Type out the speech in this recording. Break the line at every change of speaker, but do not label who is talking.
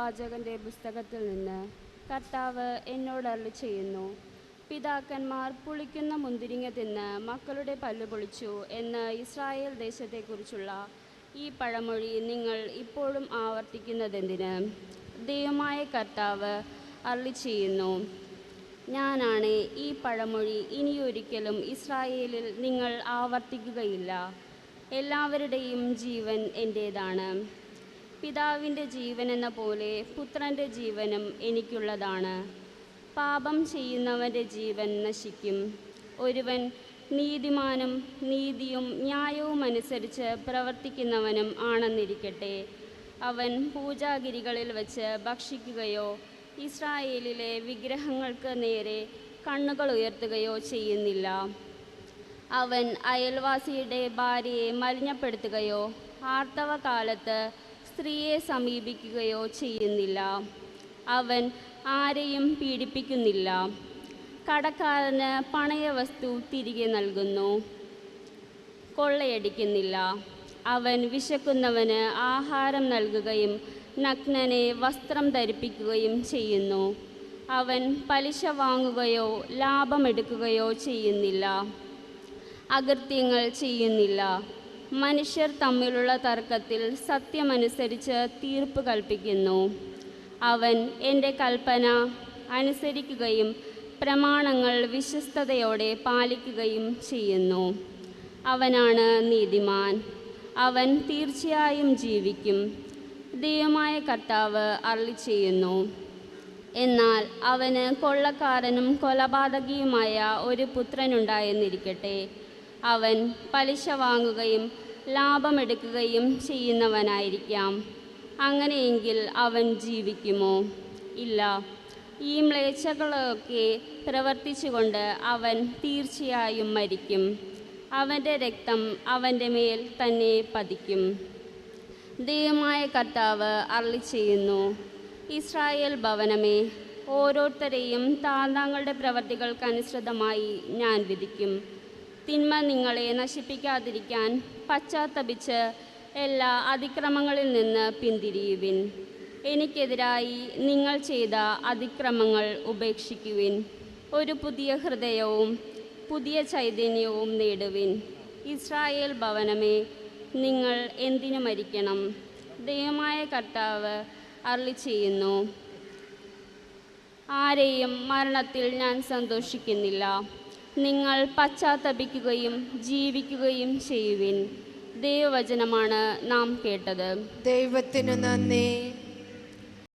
പ്രവാചകന്റെ പുസ്തകത്തിൽ നിന്ന് കർത്താവ് എന്നോട് അരളി ചെയ്യുന്നു പിതാക്കന്മാർ പുളിക്കുന്ന മുന്തിരിങ്ങ തിന്ന് മക്കളുടെ പല്ലു പൊളിച്ചു എന്ന് ഇസ്രായേൽ ദേശത്തെക്കുറിച്ചുള്ള ഈ പഴമൊഴി നിങ്ങൾ ഇപ്പോഴും ആവർത്തിക്കുന്നതെന്തിന്? ദൈവമായ കർത്താവ് അരളി ചെയ്യുന്നു ഞാനാണ് ഈ പഴമൊഴി ഇനിയൊരിക്കലും ഇസ്രായേലിൽ നിങ്ങൾ ആവർത്തിക്കുകയില്ല. എല്ലാവരുടെയും ജീവൻ എന്റേതാണ് പിതാവിന്റെ ജീവൻ എന്ന പോലെ പുത്രന്റെ ജീവനും എനിക്കുള്ളതാണ്. പാപം ചെയ്യുന്നവന്റെ ജീവൻ നശിക്കും. ഒരുവൻ നീതിമാനും നീതിയും ന്യായവും അനുസരിച്ച് പ്രവർത്തിക്കുന്നവനും ആണെന്നിരിക്കട്ടെ. അവൻ പൂജാഗിരികളിൽ വച്ച് ഭക്ഷിക്കുകയോ ഇസ്രായേലിലെ വിഗ്രഹങ്ങൾക്ക് നേരെ കണ്ണുകൾ ഉയർത്തുകയോ ചെയ്യുന്നില്ല. അവൻ അയൽവാസിയുടെ ഭാര്യയെ മലിനപ്പെടുത്തുകയോ ആർത്തവ കാലത്ത് സ്ത്രീയെ സമീപിക്കുകയോ ചെയ്യുന്നില്ല. അവൻ ആരെയും പീഡിപ്പിക്കുന്നില്ല. കടക്കാരന് പണയവസ്തു തിരികെ നൽകുന്നു. കൊള്ളയടിക്കുന്നില്ല. അവൻ വിശക്കുന്നവന് ആഹാരം നൽകുകയും നഗ്നനെ വസ്ത്രം ധരിപ്പിക്കുകയും ചെയ്യുന്നു. അവൻ പലിശ വാങ്ങുകയോ ലാഭമെടുക്കുകയോ ചെയ്യുന്നില്ല. അകൃത്യങ്ങൾ ചെയ്യുന്നില്ല. മനുഷ്യർ തമ്മിലുള്ള തർക്കത്തിൽ സത്യമനുസരിച്ച് തീർപ്പ് കൽപ്പിക്കുന്നു. അവൻ എന്റെ കൽപ്പന അനുസരിക്കുകയും പ്രമാണങ്ങൾ വിശ്വസ്തയോടെ പാലിക്കുകയും ചെയ്യുന്നു. അവനാണ് നീതിമാൻ. അവൻ തീർച്ചയായും ജീവിക്കും. ദൈവമായ കർത്താവ് അരുളി ചെയ്യുന്നു. എന്നാൽ അവന് കൊള്ളക്കാരനും കൊലപാതകിയുമായ ഒരു പുത്രനുണ്ടായെന്നിരിക്കട്ടെ. അവൻ പലിശ വാങ്ങുകയും ലാഭമെടുക്കുകയും ചെയ്യുന്നവനായിരിക്കാം. അങ്ങനെയെങ്കിൽ അവൻ ജീവിക്കുമോ? ഇല്ല. ഈ മ്ലേച്ഛകളൊക്കെ പ്രവർത്തിച്ചുകൊണ്ട് അവൻ തീർച്ചയായും മരിക്കും. അവന്റെ രക്തം അവന്റെ മേൽ തന്നെ പതിക്കും. ദൈവമായ കർത്താവ് അരുളി ചെയ്യുന്നു ഇസ്രായേൽ ഭവനമേ ഓരോരുത്തരെയും താന്താങ്ങളുടെ പ്രവർത്തികൾക്കനുസൃതമായി ഞാൻ വിധിക്കും. തിന്മ നിങ്ങളെ നശിപ്പിക്കാതിരിക്കാൻ പശ്ചാത്തപിച്ച് എല്ലാ അതിക്രമങ്ങളിൽ നിന്ന് പിന്തിരിയുവിൻ. എനിക്കെതിരായി നിങ്ങൾ ചെയ്ത അതിക്രമങ്ങൾ ഉപേക്ഷിക്കുവിൻ. ഒരു പുതിയ ഹൃദയവും പുതിയ ചൈതന്യവും നേടുവിൻ. ഇസ്രായേൽ ഭവനമേ നിങ്ങൾ എന്തിനു മരിക്കണം? ദൈവമായ കർത്താവ് അരളി ചെയ്യുന്നു. ആരെയും മരണത്തിൽ ഞാൻ സന്തോഷിക്കുന്നില്ല. നിങ്ങൾ പശ്ചാത്തപിക്കുകയും ജീവിക്കുകയും ചെയ്യുവിൻ. ദൈവവചനമാണ് നാം കേട്ടത്.
ദൈവത്തിനു നന്ദി.